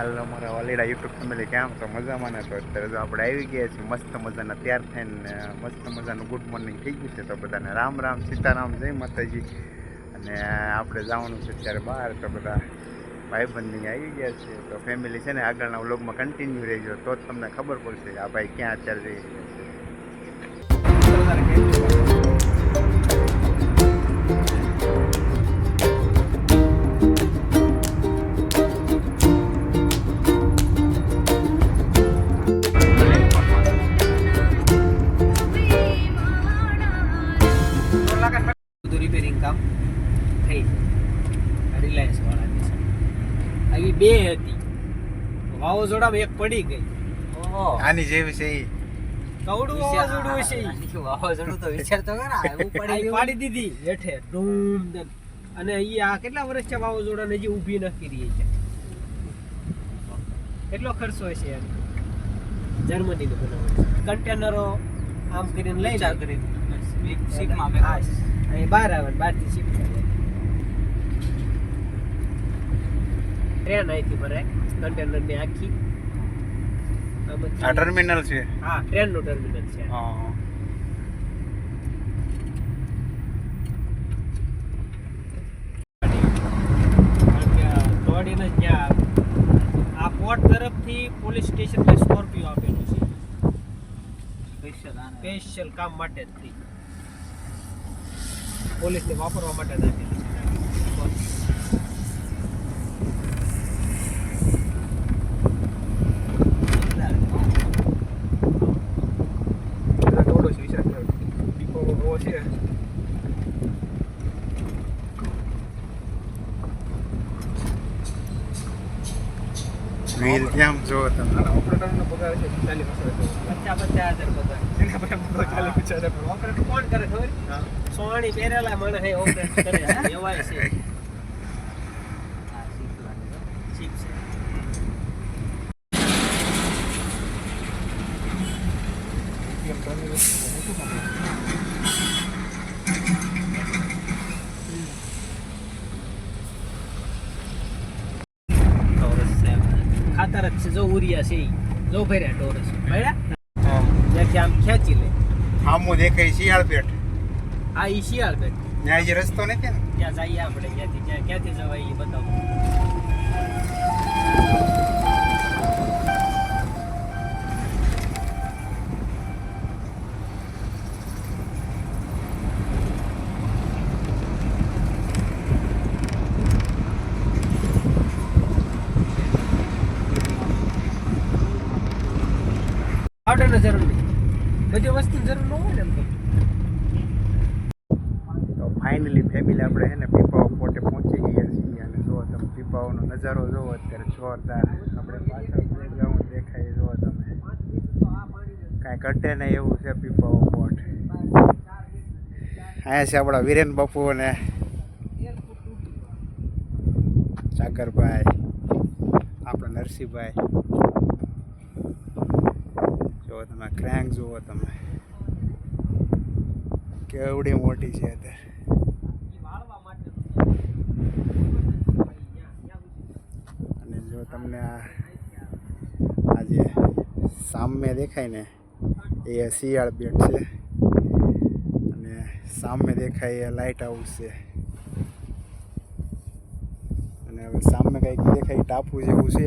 હાલ અમારા વાલીડા YouTube family કેમ છો મજામાં ને તો અત્યારે તો આપણે આવી ગયા છીએ, મસ્ત મજાના તૈયાર થઈને મસ્ત મજાનું ગુડ મોર્નિંગ થઈ ગયું છે તો બધાને રામ રામ, સીતારામ, જય માતાજી. અને આપણે જવાનું છે અત્યારે બહાર તો બધા ભાઈબંધી આવી ગયા છે તો ફેમિલી છે ને આગળના વ્લોગમાં કન્ટિન્યુ રહેજો તો જ તમને ખબર પડશે આ ભાઈ ક્યાં અત્યારે જઈ રહ્યા છે. બધું રિપેરિંગ કામ થઈ રિલાયન્સ વાળાની છે આવી બે હતી. વાવાઝોડામાં એક પડી ગઈ. આની જેવી છે ઈ. કવડું વાવાઝોડું હશે વાવાઝોડું તો વિચાર તો કરા પડી આ ગયું. પાડી દીધી હેઠે. ડૂમ અને ઈ આ કેટલા વર્ષ છે વાવાઝોડા હજી ઊભી નથી રહી છે? કેટલો ખર્ચો હશે યાર? જર્મની નો બનાવવાનો કન્ટેનરો આમ કરીને લઈ જાય કરીને અમે બહાર આવે બહારથી ટ્રેન અહીંથી ભરાય કન્ટેનરની આખી. આ ટર્મિનલ છે? હા ટ્રેનનું ટર્મિનલ છે. હા. કારણ કે આ દોડીને જ્યાં આ પોર્ટ તરફથી પોલીસ સ્ટેશન સ્કોર્પિયો આપેલું છે. સ્પેશિયલ સ્પેશિયલ કામ માટે જ થી પોલીસને વાપરવા માટે આપેલી છે કેમ જો તમે પચાસ પચાસ હજાર પગાર. ઓપરેટર કોણ કરે ખબર? સોહાણી પહેરેલા માણસ એ ઓપરેટ કરે. છે એવાય છે આ સીટ લાગે છે. ઠીક છે ટોરસ છે ખાતર જ છે જો ઉરિયા છે જો ભર્યા ટોરસ ભર્યા? ત્યાંથી આમ ખેંચી લે. આમું દેખાય શિયાળ પેટ. આ ઈ શિયાળ બેટ ત્યાં જે રસ્તો નથી ને? ત્યાં જઈએ આપણે ક્યાંથી ક્યાં ક્યાંથી જવાય એ બતાવો બધી વસ્તુ જરૂર ન હોય ને એમ તો. ફાઇનલી ફેમિલી આપણે છે ને પીપાઓ પોતે પહોંચી ગયા છીએ અને જો તમે પીપાઓનો નજારો જોવો અત્યારે જોરદાર આપણે પાછળ પ્લેગ્રાઉન્ડ દેખાય જુઓ તમે. કાંઈ ઘટે નહીં એવું છે પીપાઓ પોટ અહીંયા છે આપણા વિરેન બાપુ અને સાગરભાઈ, આપણા નરસિંહભાઈ. જુઓ તમે ક્રેંક જુઓ તમે. કેવડી મોટી છે અત્યારે અને જો તમને આ આજે સામે દેખાય ને, એ શિયાળ બેટ છે. અને સામે દેખાય એ લાઇટ હાઉસ છે. અને હવે સામે કંઈક દેખાય, ટાપુ જેવું છે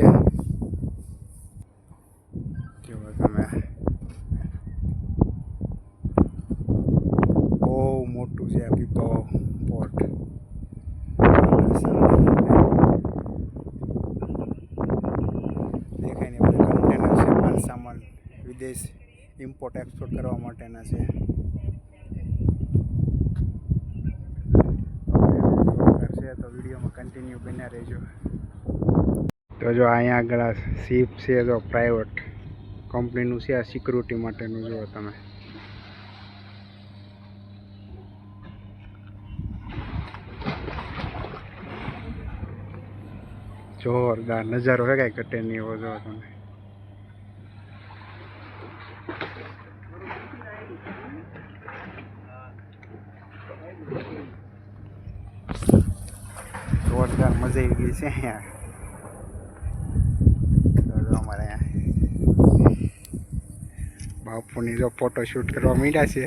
જુઓ તમે બહુ મોટું છે આ પીપો પોર્ટ દેખાય ને બધા કન્ટેનર છે માલ સામાન વિદેશ ઇમ્પોર્ટ એક્સપોર્ટ કરવા માટેના છે. તો વિડીયોમાં કન્ટિન્યુ બન્યા રહેજો. તો જો અહીંયા આગળ સીપ છે જો પ્રાઇવેટ કંપનીનું છે, આ સિક્યુરિટી માટેનું જુઓ તમે. જોરદાર નજારો હે કાંઈ ઘટે નહીં એવો જો તમે. મજા આવી ગઈ છે અહીંયા અમારે અહીંયા બાપુની જો ફોટો શૂટ કરવા માંડ્યા છે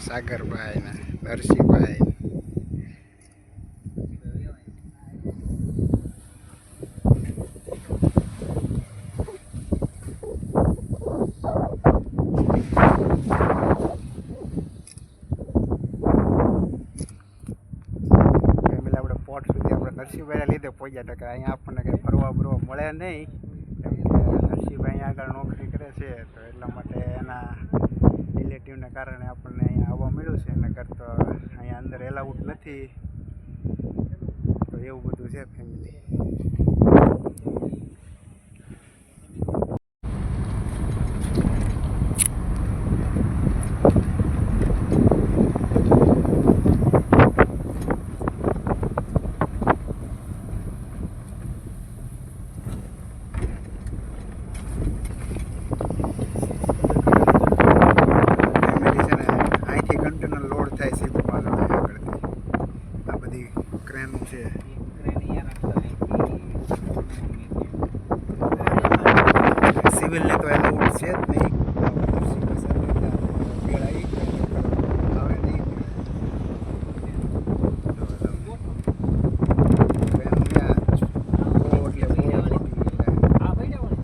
સાગરભાઈ ને નરસિંહભાઈ પહોંચ્યા હતા કે અહીંયા આપણને કંઈ ફરવા બરવા મળે નહીં. કેમ કે નરસિંહભાઈ આગળ નોકરી કરે છે, તો એટલા માટે એના રિલેટિવને કારણે આપણને અહીંયા આવવા મળ્યું છે. નગર તો અહીંયા અંદર એલાઉડ નથી. તો એવું બધું છે ફેમિલી ફેમિલી છે ને અહીંથી કન્ટેનર લોડ થાય છે બાજુ આગળથી આ બધી ક્રેન છે સિવિલને તો એલાઉડ છે જ નહીં નરસિંહભાઈ સાહેબને ત્યાં વેળ આવી ગયો આવે નહીં જો તમે. ક્રેન ત્યાં બહુ એટલે બહુ મોટી એટલે હા ભાઈ જવાનું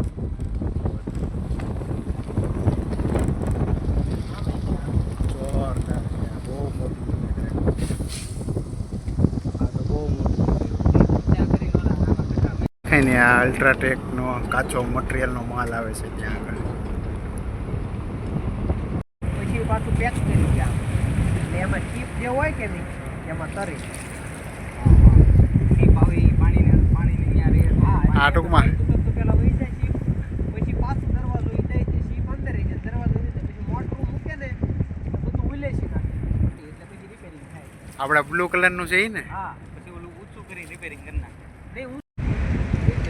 જોરદાર છે. બહુ મોટી છે. આ તો બહુ મોટી ખાઈને આ અલ્ટ્રાટેકનો કાચો મટીરિયલનો માલ આવે છે ત્યાં આગળ. પછી પાછું પેક કરી ગયા એટલે એમાં ચીપ જે હોય કે નહીં એમાં તરી આ ટૂંકમાં. તો પેલા વહી જાય ચીપ પછી દરવાજો ચીપ અંદર રહી જાય. દરવાજો પછી મોટર મૂકે ને તો બધું ઉલે છે એટલે પછી રિપેરિંગ થાય. આપણે બ્લુ કલરનું છે ને? હા પછી ઓલું ઊંચું કરી રિપેરિંગ કરી નાખે.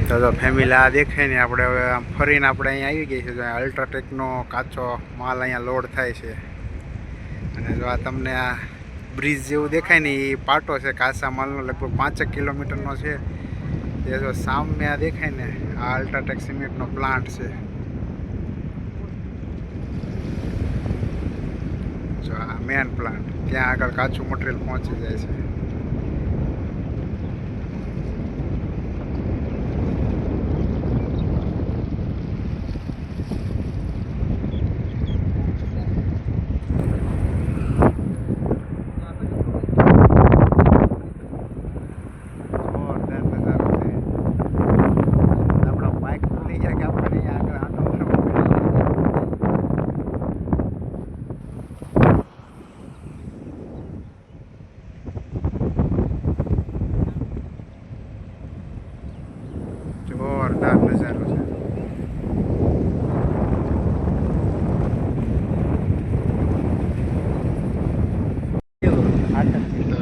તો તો ફેમિલી આ દેખાય ને આપણે હવે આમ ફરીને આપણે અહીંયા આવી ગઈ છે અહીંયા અલ્ટ્રાટેકનો કાચો માલ અહીંયા લોડ થાય છે. અને જો આ તમને આ બ્રિજ જેવું દેખાય ને એ પાટો છે, કાચા માલનો લગભગ પાંચેક કિલોમીટરનો છે. તે જો સામે આ દેખાય ને, આ અલ્ટ્રાટેક સિમેન્ટનો પ્લાન્ટ છે. જો આ મેન પ્લાન્ટ ત્યાં આગળ કાચું મટીરિયલ પહોંચી જાય છે જોરદાર નજારો છે આપણો બાઇક ખુલી જાય કે આપણે અહીંયા આગળ આટો મારવો પડે. જોરદાર નજારો છે તો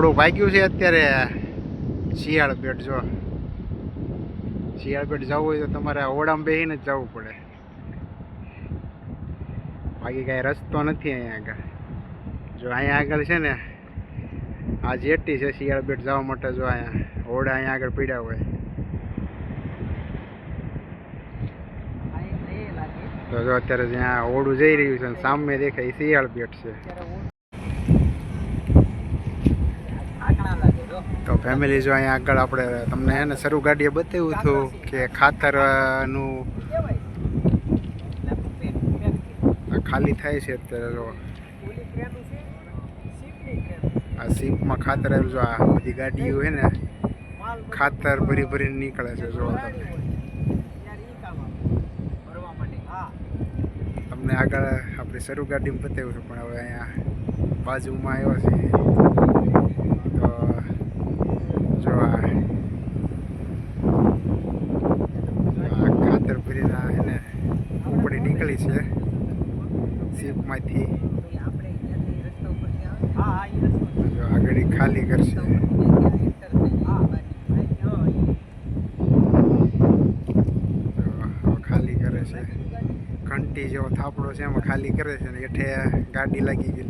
ઓળું ભાગ્યું છે અત્યારે. શિયાળ પેટ જો. શિયાળ પેટ જવું હોય તો તમારે ઓળામાં બેસીને જ જવું પડે. બાકી કાંઈ રસ્તો નથી અહીંયા આગળ. જો અહીંયા આગળ છે ને, આ જેટી છે શિયાળ બેટ જવા માટે જો અહીંયા ઓડા અહીંયા આગળ પીડ્યા હોય. તો જો અત્યારે જ્યાં ઓડું જઈ રહ્યું છે સામે દેખાય શિયાળ બેટ છે ત્યારે હું આકડા લાગે જો તો ફેમિલી જો અહીંયા આગળ આપણે તમને હે ને શરૂ ગાડીએ બતાવ્યું હતું કે ખાતરનું ખાલી થાય છે અત્યારે આ સીપમાં ખાતર આવ્યું જો આ બધી ગાડીઓ છે ને, ખાતર ભરી ભરીને નીકળે છે, જો. હોય હા તમને આગળ આપણે શરૂ ગાડીમાં બતાવ્યું છે, પણ હવે અહીંયા બાજુમાં આવ્યો છે मटी जो थापड़ो से खाली करे हेठे गाड़ी लगी गई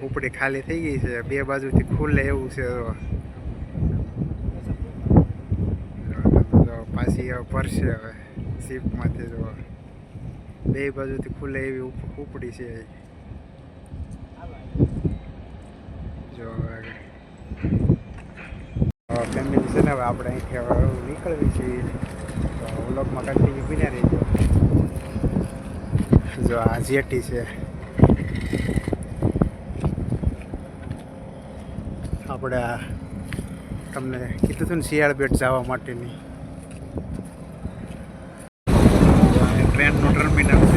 हूपड़ी खाली थी गई है बे बाजू थी खुले एवं से पासी पड़ से शिप मे जो બે બાજુથી ખુલે એવી ઉપ- ઉપડી છે. જો ફેમિલી છે ને, હવે આપણે અહીંથી નીકળવી છીએ. તો વ્લોગમાં કન્ટિન્યુ બન્યા રહીજો. જો આ જેટી છે. આપણે તમને કીધું હતું ને શિયાળ બેટ જવા માટેની. vean.